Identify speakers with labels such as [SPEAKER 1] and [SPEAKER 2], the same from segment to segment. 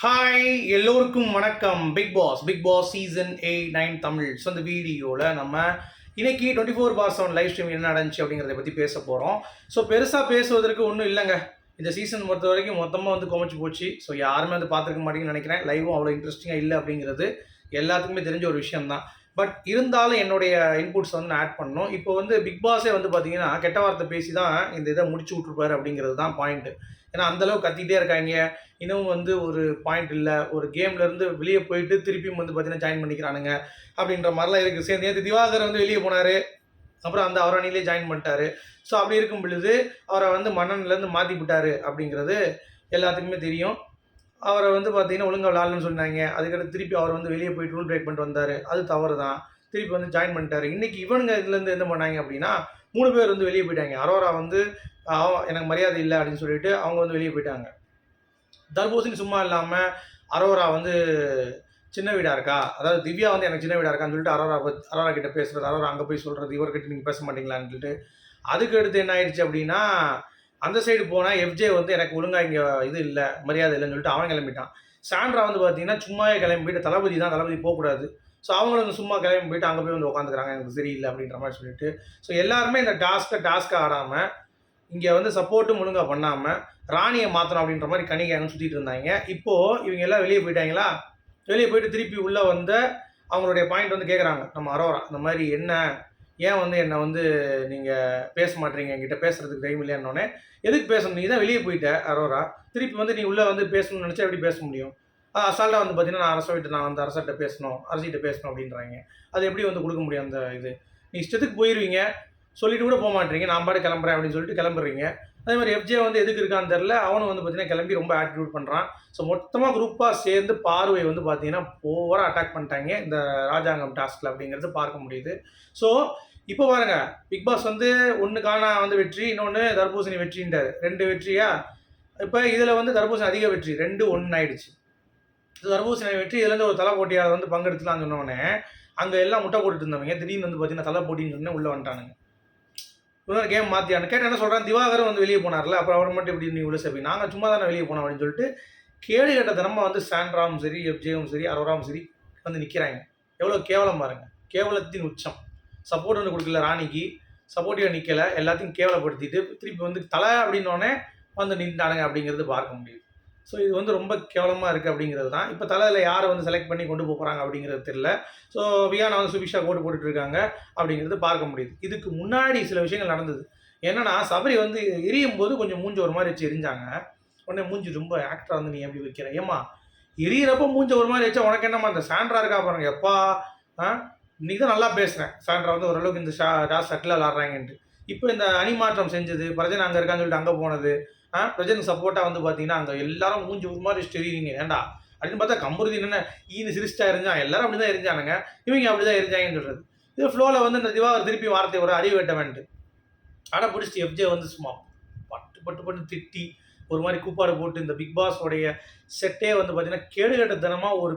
[SPEAKER 1] Hi எல்லோருக்கும் வணக்கம். Bigg Boss Bigg Boss season eight nine Tamil. So இந்த வீடியோவில் நம்ம இன்னைக்கு twenty four by seven live stream என்ன நடந்துச்சு அப்படிங்கிறத பற்றி பேச போகிறோம் ஸோ பெருசாக பேசுவதற்கு ஒன்றும் இல்லைங்க. இந்த சீசன் பொறுத்த வரைக்கும் மொத்தமாக வந்து குமைச்சு போச்சு. ஸோ யாருமே வந்து பார்த்துருக்க மாட்டேங்குன்னு நினைக்கிறேன். லைவும் அவ்வளோ இன்ட்ரெஸ்டிங்காக இல்லை அப்படிங்கிறது எல்லாத்துக்குமே தெரிஞ்ச ஒரு விஷயம் தான். பட் இருந்தாலும் என்னுடைய இன்புட்ஸ் வந்து நான் ஆட் பண்ணணும். இப்போ வந்து பிக் பாஸே வந்து பார்த்தீங்கன்னா கெட்ட வார்த்தை பேசி தான் இந்த இதை முடிச்சு விட்ருப்பாரு அப்படிங்கிறது தான் பாயிண்ட்டு ஏன்னா அந்தளவு கத்திக்கிட்டே இருக்காங்க. இன்னும் வந்து ஒரு பாயிண்ட் இல்லை. ஒரு கேம்லேருந்து வெளியே போயிட்டு திருப்பியும் வந்து பார்த்தீங்கன்னா ஜாயின் பண்ணிக்கிறானுங்க. அப்படின்ற மாதிரிலாம் இருக்குது சேர்ந்து நேற்று திவாகர் வந்து வெளியே போனார். அப்புறம் அந்த அவரணிலே ஜாயின் பண்ணிட்டாரு. ஸோ அப்படி இருக்கும் பொழுது அவரை வந்து மன்னன்லேருந்து மாற்றி விட்டாரு அப்படிங்கிறது எல்லாத்துக்குமே தெரியும். அவரை வந்து பார்த்தீங்கன்னா ஒழுங்காக விளாட்லன்னு சொன்னாங்க. அதுக்கடுத்து திருப்பி அவர் வந்து வெளியே போயிட்டு ரூல் பிரேக் பண்ணிட்டு வந்தார். அது தவறு தான் திருப்பி வந்து ஜாயின் பண்ணிட்டாரு. இன்றைக்கி இவனுங்க இதுலேருந்து என்ன பண்ணாங்க அப்படின்னா மூணு பேர் வந்து வெளியே போயிட்டாங்க. அரோரா வந்து அவன் எனக்கு மரியாதை இல்லை அப்படின்னு சொல்லிட்டு அவங்க வந்து வெளியே போயிட்டாங்க. தர்பூசணி சும்மா இல்லாமல் அரோரா வந்து சின்ன வீடாக இருக்கா? அதாவது திவ்யா வந்து எனக்கு சின்ன வீடாக இருக்கான்னு சொல்லிட்டு அரோரா அரோரா கிட்ட பேசுகிறது அரோரா அங்கே போய் சொல்கிறது இவர்கிட்ட நீங்கள் பேச மாட்டீங்களான்னு சொல்லிட்டு அதுக்கு அடுத்து என்ன ஆயிடுச்சு அப்படின்னா அந்த சைடு போனால் எஃப்ஜே வந்து எனக்கு ஒழுங்காக இங்கே இது இல்லை மரியாதை இல்லைன்னு சொல்லிட்டு அவன் கிளம்பிட்டான். சாண்ட்ரா வந்து பார்த்தீங்கன்னா சும்மாவே கிளம்பி போயிட்டு தளபதி தான் தளபதி போகக்கூடாது ஸோ அவங்களும் வந்து சும்மா கிளம்பி போயிட்டு அங்கே போய் வந்து உட்காந்துக்கிறாங்க எனக்கு சரியில்லை அப்படின்ற மாதிரி சொல்லிட்டு. ஸோ எல்லாருமே இந்த டாஸ்க்கை டாஸ்க்காக ஆடாமல் இங்கே வந்து சப்போர்ட்டும் ஒழுங்காக பண்ணாமல் ராணியை மாற்றணும் அப்படின்ற மாதிரி கணிகாங்க சுற்றிட்டு இருந்தாங்க. இப்போது இவங்க எல்லாம் வெளியே போயிட்டாங்களா? வெளியே போயிட்டு திருப்பி உள்ளே வந்த அவங்களுடைய பாயிண்ட் வந்து கேட்குறாங்க நம்ம அரோரா இந்த மாதிரி என்ன? ஏன் வந்து என்னை வந்து நீங்கள் பேச மாட்டீங்க என்கிட்ட பேசுகிறதுக்கு டைம் இல்லைன்னொடனே எதுக்கு பேசணும் நீ தான் வெளியே போயிட்ட அரோரா. திருப்பி வந்து நீ உள்ளே வந்து பேசணும்னு நினச்சா எப்படி பேச முடியும்? அசால்ட்டாக வந்து பார்த்தீங்கன்னா நான் அரசை விட்டு நான் வந்து அரசர்கிட்ட பேசணும் அரசிகிட்ட பேசணும் அப்படின்றாங்க. அது எப்படி வந்து கொடுக்க முடியும் அந்த இது? நீ இஷ்டத்துக்கு போயிடுவீங்க சொல்லிட்டு கூட போக மாட்டீங்க. நான் பாட்டு கிளம்புறேன் அப்படின்னு சொல்லிட்டு கிளம்புறீங்க. அதே மாதிரி எஃப்ஜே வந்து எதுக்கு இருக்கான்னு தெரில அவனும் வந்து பார்த்தீங்கன்னா கிளம்பி ரொம்ப ஆட்டிடியூட் பண்ணுறான் ஸோ மொத்தமாக குரூப்பாக சேர்ந்து பார்வை வந்து பார்த்தீங்கன்னா ஓவராக அட்டாக் பண்ணிட்டாங்க இந்த ராஜாங்கம் டாஸ்கில் அப்படிங்கிறது பார்க்க முடியுது. ஸோ இப்போ பாருங்க. பிக் பாஸ் வந்து ஒன்றுக்கான வந்து வெற்றி இன்னொன்று தர்பூசணி வெற்றின்றார். ரெண்டு வெற்றியா? இப்போ இதில் வந்து தர்பூசணி அதிக வெற்றி. ரெண்டு ஒன்று ஆயிடுச்சு தர்பூசணி வெற்றி இதுலேருந்து ஒரு தலை போட்டியாளர் வந்து பங்கெடுத்துலாம் சொன்னோடனே அங்கே எல்லாம் முட்டை போட்டுட்டு இருந்தவங்க திடீர்னு வந்து பார்த்தீங்கன்னா தலை போட்டின்னு சொன்னே உள்ளே வந்துட்டானுங்க. இன்னொரு கேம் மாற்றியான கேட்டு என்ன சொல்கிறேன் திவாகரும் வந்து வெளியே போனார்ல அப்புறம் அவர் மட்டும் இப்படி நீ உள்ள சேப்பி நாங்கள் சும்மா தானே வெளியே போனோம் அப்படின்னு சொல்லிட்டு கேடு கட்ட தினமாக வந்து சாண்ட்ராவும் சரி எஃப்ஜேவும் சரி அரோராவும் சரி வந்து நிற்கிறாங்க எவ்வளோ கேவலம் பாருங்க. கேவலத்தின் உச்சம். சப்போர்ட் வந்து கொடுக்கல ராணிக்கு. சப்போர்ட்டிவாக நிற்கலை எல்லாத்தையும் கேவலப்படுத்திட்டு திருப்பி வந்து தலை அப்படின்னோடனே வந்து நின்றானுங்க அப்படிங்கிறது பார்க்க முடியுது. ஸோ இது வந்து ரொம்ப கேவலமாக இருக்குது அப்படிங்கிறது தான். இப்போ தலையில் யாரை வந்து செலக்ட் பண்ணி கொண்டு போகிறாங்க அப்படிங்கிறது தெரியல. ஸோ வியானா வந்து சுபிஷா கோட்டு போட்டுட்டு இருக்காங்க அப்படிங்கிறது பார்க்க முடியுது. இதுக்கு முன்னாடி சில விஷயங்கள் நடந்தது. என்னென்னா சபரி வந்து எரியும் போது கொஞ்சம் மூஞ்சி ஒரு மாதிரி வச்சு எரிஞ்சாங்க. உடனே மூஞ்சி ரொம்ப ஆக்டராக வந்து நீ எப்படி வைக்கிற? ஏம்மா எரியறப்ப மூஞ்சி ஒரு மாதிரி வச்சா உனக்கு என்னம்மா அந்த சாண்ட்ரா இருக்கா பாருங்க. எப்பா ஆ? இன்னைக்கு தான் நல்லா பேசுகிறேன் சாண்ட்ரா வந்து ஓரளவுக்கு இந்த ஷா டாஸ் சட்டில் விளாட்றாங்கன்ட்டு. இப்போ இந்த அணி மாற்றம் செஞ்சது பிரஜனை அங்கே இருக்கான்னு சொல்லிட்டு அங்கே போனது பிரஜனுக்கு சப்போர்ட்டாக வந்து பார்த்தீங்கன்னா அங்கே எல்லாரும் மூஞ்சி ஒரு மாதிரி தெரியுங்க ஏண்டா அப்படின்னு பார்த்தா கம்பருதி என்ன ஈனு சிரிச்சா இருந்தான் எல்லாரும் அப்படி தான் எரிஞ்சானுங்க. இவங்க அப்படி தான் எரிஞ்சாங்கன்னு சொல்கிறது இது ஃப்ளோவில் வந்து இந்த திவாகர் திருப்பி வார்த்தை ஒரு அறிவு வெட்டவன்ட்டு அட பிடிச்சிட்டு எஃப்ஜே வந்து சும்மா பட்டு பட்டு பட்டு திட்டி ஒரு மாதிரி கூப்பாடு போட்டு இந்த பிக் பாஸ் உடைய செட்டே வந்து பார்த்தீங்கன்னா கேடுகட்ட தினமாக ஒரு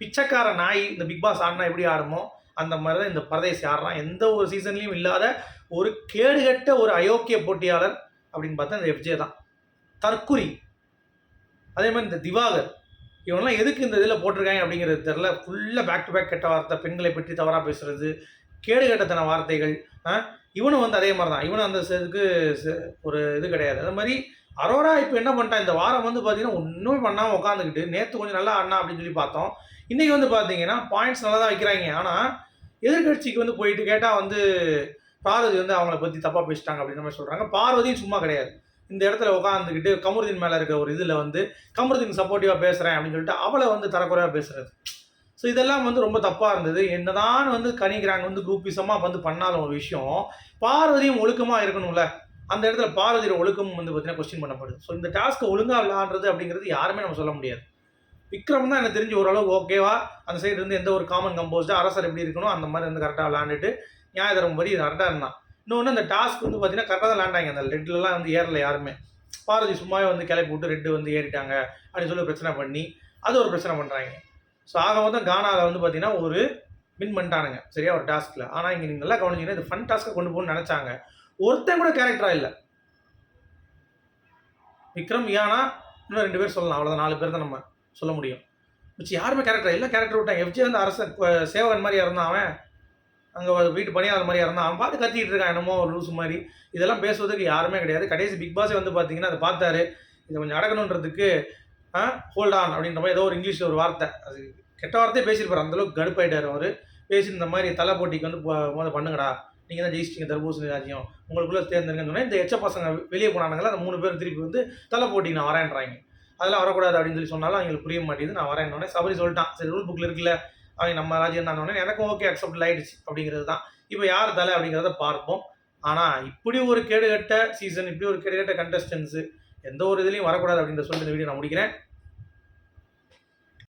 [SPEAKER 1] பிச்சைக்கார நாய் இந்த பிக் பாஸ் ஆடினா எப்படி ஆடுமோ அந்த மாதிரி தான் இந்த பரதேசி ஆடுறான். எந்த ஒரு சீசன்லையும் இல்லாத ஒரு கேடுகட்ட ஒரு அயோக்கிய போட்டியாளர் அப்படின்னு பார்த்தா இந்த எஃப்ஜே தான். தற்குறி. அதே மாதிரி இந்த திவாகர் இவனெல்லாம் எதுக்கு இந்த இதில் போட்டிருக்காங்க அப்படிங்கிறது தெரில ஃபுல்லாக பேக் டு பேக் கெட்ட வார்த்தை பெண்களை பற்றி தவறாக பேசுறது கேடுகட்டத்தன வார்த்தைகள் ஆ? இவனும் வந்து அதே மாதிரி தான் இவனும் அந்த இதுக்கு ச- ஒரு இது கிடையாது. அது மாதிரி அரோரா இப்போ என்ன பண்ணிட்டான்? இந்த வாரம் வந்து பார்த்தீங்கன்னா ஒன்றுமே பண்ணாமல் உட்காந்துக்கிட்டு நேற்று கொஞ்சம் நல்லா ஆடினா அப்படின்னு சொல்லி பார்த்தோம். இன்றைக்கி வந்து பார்த்தீங்கன்னா பாயிண்ட்ஸ் நல்லா தான் வைக்கிறாங்க. ஆனால் எதிர்கட்சிக்கு வந்து போயிட்டு கேட்டால் வந்து பார்வதி வந்து அவங்கள பற்றி தப்பாக பேசிட்டாங்க அப்படின்ற மாதிரி சொல்கிறாங்க பார்வதியும் சும்மா கிடையாது. இந்த இடத்துல உட்காந்துக்கிட்டு கமருதீன் மேலே இருக்க ஒரு இதில் வந்து கமருதீன் சப்போர்ட்டிவாக பேசுகிறேன் அப்படின்னு சொல்லிட்டு அவளை வந்து தரக்குறையாக பேசுறது. ஸோ இதெல்லாம் வந்து ரொம்ப தப்பாக இருந்தது. என்னதான் வந்து கணிக்கிறாங்க வந்து குரூப்பிசமாக வந்து பண்ணாலும் ஒரு விஷயம் பார்வதியும் ஒழுக்கமாக இருக்கணும்ல. அந்த இடத்துல பார்வதியோட ஒழுக்கமும் வந்து பார்த்தீங்கன்னா கொஸ்டின் பண்ணப்படுது. ஸோ இந்த டாஸ்க்கை ஒழுங்காக விளையாடுறது அப்படிங்கிறது யாருமே நம்ம சொல்ல முடியாது. விக்ரம் தான் எனக்கு தெரிஞ்சு ஓரளவு ஓகேவா அந்த சைடு இருந்து எந்த ஒரு காமன் கம்போஸ்டாக அரசர் எப்படி இருக்கணும் அந்த மாதிரி வந்து கரெக்டாக விளாண்டுட்டு நியாய தர்மபடி கரெக்டாக இருந்தான். இன்னொன்று அந்த டாஸ்க் வந்து பார்த்தீங்கன்னா கரெக்டாக தான் விளாண்டாங்க அந்த ரெட்லலாம் வந்து ஏறல யாருமே. பாரதி சும்மாவே வந்து கிளப்பி விட்டு ரெட்டு வந்து ஏறிட்டாங்க அப்படின்னு சொல்லி பிரச்சனை பண்ணி அது ஒரு பிரச்சனை பண்ணுறாங்க ஸோ ஆக மொத்தம் கானாவில் வந்து பார்த்தீங்கன்னா ஒரு வின் பண்ணிட்டானுங்க சரியா ஒரு டாஸ்கில். ஆனால் இங்கே நீங்கள் நல்லா கவனிச்சிங்கன்னா இது ஃபன் டாஸ்க்கை கொண்டு போகணும்னு நினச்சாங்க. ஒருத்தன் கூட கேரக்டராக இல்லை. விக்ரம் யானா இன்னும் ரெண்டு பேர் சொல்லலாம் அவ்வளோதான் நாலு பேர் தான் நம்ம சொல்ல முடியும். மிச்சம் யாருமே கேரக்டர் எல்லாம் கேரக்டர் விட்டாங்க எஃப்ஜே வந்து அரச சேவகன் மாதிரி இறந்தான் அவன் அங்கே வீட்டு பணியாளர் மாதிரி இறந்தான் அவன் பார்த்து கத்திக்கிட்டு இருக்கான் என்னமோ ஒரு லூஸ் மாதிரி. இதெல்லாம் பேசுவதற்கு யாருமே கிடையாது. கடைசி பிக் பாஸே வந்து பார்த்தீங்கன்னா அதை பார்த்தாரு. இதை கொஞ்சம் அடக்கணுன்றதுக்கு ஹோல்ட் ஆன் அப்படின்ற மாதிரி ஏதோ ஒரு இங்கிலீஷில் ஒரு வார்த்தை. அது கெட்ட வார்த்தையே பேசியிருப்பார். அந்தளவுக்கு கடுப்பாயிட்டார் அவர். பேசி இந்த மாதிரி தலை போட்டிக்கு வந்து போ- பண்ணுங்கடா. நீங்கள் தான் ஜெயிச்சிட்டிங்க தர்பூசணி ராஜ்யம். உங்களுக்குள்ளே தேர்ந்தெடுங்கன்னு சொன்னால் இந்த எச்ச பசங்க வெளியே போனானுங்களா அந்த மூணு பேர் திருப்பி வந்து தலை போட்டிக்கு நான் வரேன்றாங்க. அதெல்லாம் வரக்கூடாது அப்படின்னு சொல்லி சொன்னாலும் அவங்களுக்கு புரிய மாட்டேங்குது. நான் வரேன்னொடனே சபரி சொல்லிட்டான். சரி ரூல் புக்கில் இருக்குல்ல. அவங்க நம்ம ராஜ்யம் தான் உடனே எனக்கும் ஓகே அக்செப்ட் ஆயிடுச்சு அப்படிங்கிறது தான் இப்போ யார் தலை அப்படிங்கிறத பார்ப்போம். ஆனால் இப்படி ஒரு கேடுகட்ட சீசன் இப்படி ஒரு கேடுகட்ட கண்டஸ்டன்ஸு எந்த ஒரு இதுலையும் வரக்கூடாது அப்படின்ற சொல்லி இந்த வீடியோ நான் முடிக்கிறேன்.